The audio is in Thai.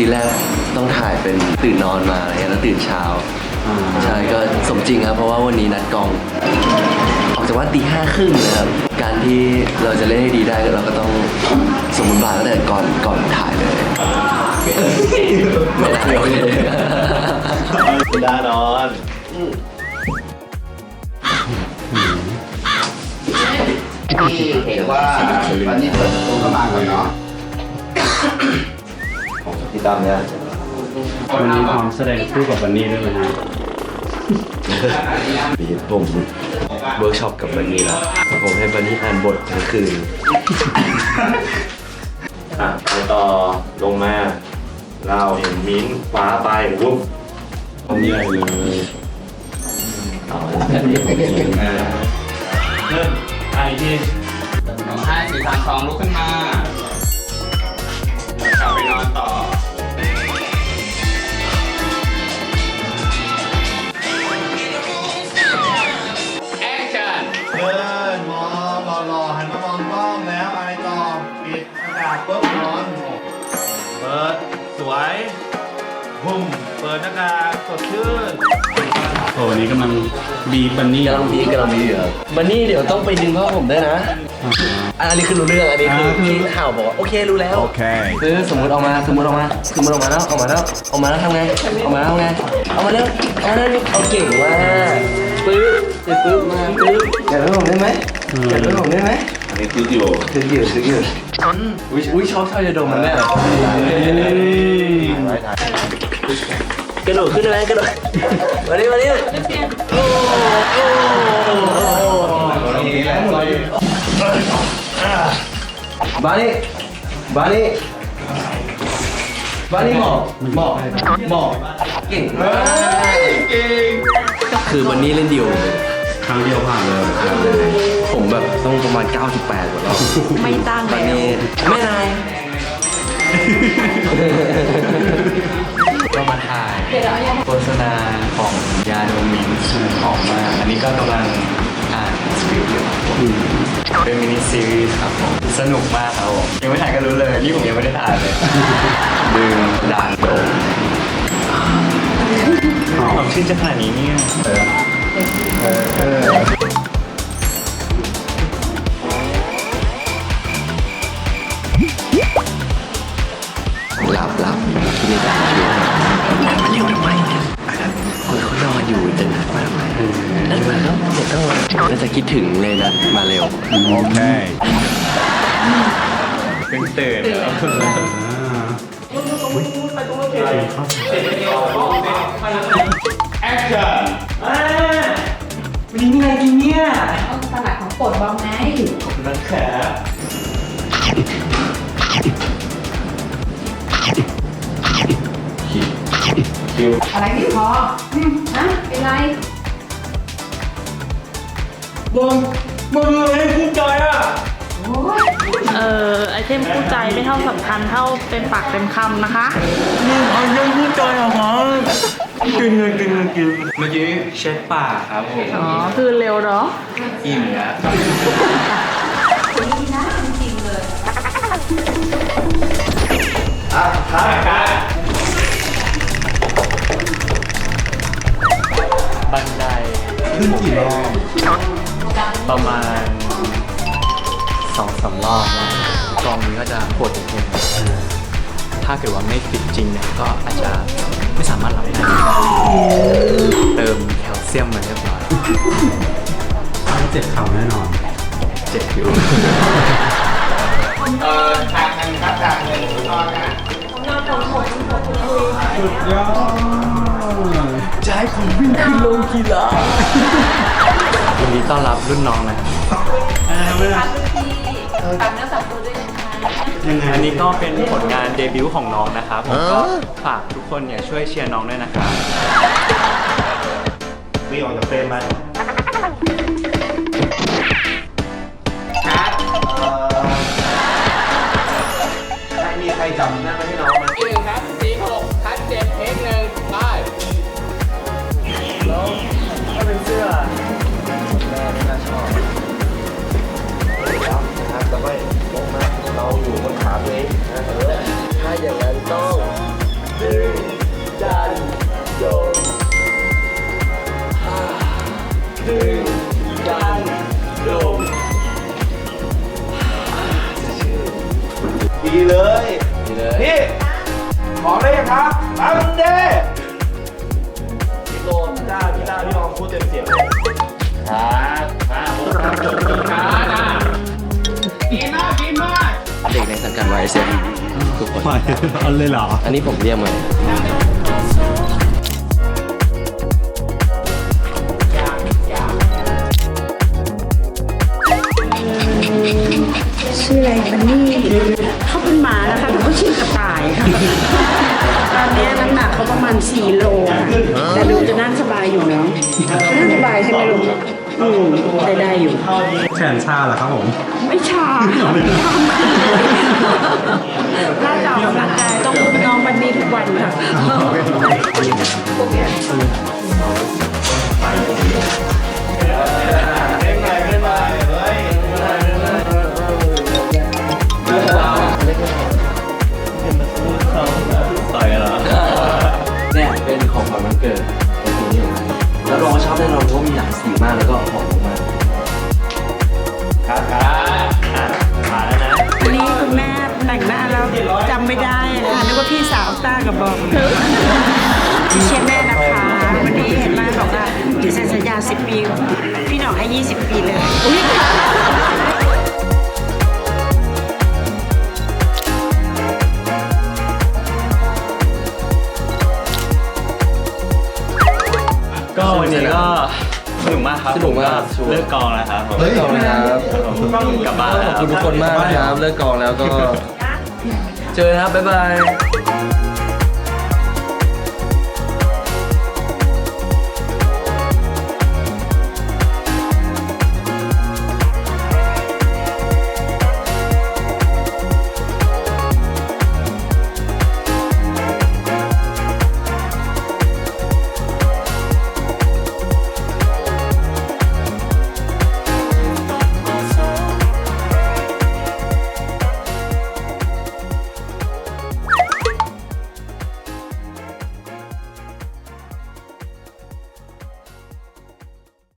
ซีนแรกต้องถ่ายเป็นตื่นนอนมาอะไรเงี้ยแล้วตื่นเช้าใช่ก็สมจริงครับ เพราะว่าวันนี้นัดกอง ออกจากว่าตีห้าครึ่งนะครับ การที่เราจะเล่นให้ดีได้เราก็ต้องสมบูรณ์บาทตั้งแต่ก่อนก่อนถ่ายเลยไม่ได้โอเคดานอนที่เห็นว่าวันนี้เปิดประตูเข้ามาก่อนเนาะ พี่ตั้มเนี่ยวันนี้พร้อมแสดงคู่กับวันนี้ด้วยไหมฮะมีผมเวิร์กช็อปกับบันนี่แล้วผมให้บันนี่อ่านบททั้งคืนอะไปต่อลงมาเราเห็นมิ้นท์ฟ้าไปวุ้บตรงนี้เลยเอาเริ่มไอ้ที่น้องให้สีทางทองลุกขึ้นมา กลับไปนอนต่อ แอคชั่น เดินมองรอรอหันมามองกล้องแล้วไปต่อปิดอากาศปุ๊บนอนเปิดสวยบุ้มเปิดหน้ากากสดชื่นโอ้วันนี้กำลังบีบบันนี่กำลังมีกำลังมีอยู่ครับบันนี่เดี๋ยวต้องไปดึงผ้าผมด้วยนะ อันนี้คือรู้เรื่องอันนี้คือที่ข่าวบอกว่าโอเครู้แล้วโอเคคือสมมติออกมาสมมติออกมาสมมติออกมาแล้วออกมาแล้วออกมาแล้วทำไงออกมาแล้วทำไงเอามาแล้วเอามาแล้วเอาเก่งว่ากปึ๊บเสร็จปึ๊บมาปึ๊บอยากรู้ผมได้ไหมอยากรู้ผมได้ไหมอันนี้คืออยู่ถึงอยู่ถึงอยู่อุ้ยอุ้ยชอบชอบจะดมมันแน่กระโดดขึ้นเลยกระโดดมาดิมาดิโอ้โอ้ บานี่บานี่บานี่หมอบหมอบหมอบเก่งมากเก่งคือวันนี้เล่นเดียวครั้งเดียวผ่านเลยผมแบบต้องประมาณ 98กว่ารอบไม่ตั้งตอนแล้วนี้แม่นายก็มาถ่ายโฆษณาของยาโดมินออกมาอันนี้ก็กำลัง เป็นมินิซีรีส์ครับผมสนุกมากครับผมยังไม่ถ่ายก็รู้เลยนี่ผมยังไม่ได้ถ่ายเลยดึงด่านโดมความชื่นจะขนาดนี้เนี่ยหลับหลับที่นี่แต่ช่วยม อยู่จะนัดมาทำไมนัดมาแล้วเสร็จต้องน่าจะคิดถึงเลยนะ มาเร็วเป็นตื่นแล้วสลัดของโปรดบองไงอะไร อะไรที่พอฮะเป็นไรมึงมึงเลยคู่ใจอะโอ้เออไอเทมคู่ใจไม่เท่าสำคัญเท่าเป็นปากเป็นคำนะคะนี่เอายังคู่ใจเหรอฮะกินเลยกินเลยกินเมื่อกี้เช็ดปากครับผมอ๋อ คือเร็วเนาะอิ่มแล้วดีนะจริงๆเลยอะครับ นไดขึ้นกี่รอบประมาณสองสามรอบนะกองนี้ก็จะโหดนิดนึงถ้าเกิดว่าไม่ฟิตจริงเนี่ยก็อาจจะไม่สามารถรับได้เติมแคลเซียมมาเรียบร้อยเจ็บเข่าแน่นอน เจ็บอยู่เอ่อทางหนึงครับทางหนึ่งนอนนะจะให้ผมวิ่งขึ้น ลงกีฬายินดีต้อนรับรุ่นน้องนะครับตามเนื้อสับตัวด้วยนะคะอันนี้ก็เป็นผลงานเดบิวต์ของน้องนะครับผมก็ฝากทุกคนเนี่ยช่วยเชียร์น้องด้วยนะครับวิ่งออกจากเฟรมมาครับเอ่อใครมีใครจำหน้ามาให้น้องไหม ดีเลยนี่ขอมได้ยังครับตั้เด้พี่โลนจ้าพี่ลาพี่ลองพูดเต็มเสียงเลยครับครับครับดีมากกินมากเด็กในสังกัดวายเซ็นทุกคนอาเลยเหรอ อันนี้ผมเรียกมาชื่ออะไรบันนี่ มานะคะแต่เขาชื่อกระต่ายค่ะ ตอนนี้น้ำหนักเขาประมาณ 4 โลค่ะแต่ดูจะนั่งสบายอยู่เนาะนั่งสบายใช่ไหมลุงอืมได้ได้อยู่ แขนชาเหรอครับผม ไม่ชาร่างกายออกกำลังกายต้องอุ้มน้องบันนี่ทุกวันค่ะต่อย ต้ากับบอมที่เชียร์แม่นะคะ วันนี้เห็นแม่บอกว่าเซ็นสัญญา 10 ปี พี่หน่องให้ 20 ปีเลยอุ๊ยก็วันนี้ก็สนุกมากครับสนุกมาก ผเลิกกองแล้วครับผมเลิกกองนะครับกลับบ้านขอบคุณทุกคนมากนะครับเลิกกองแล้วก็ เจอนะครับบ๊ายบาย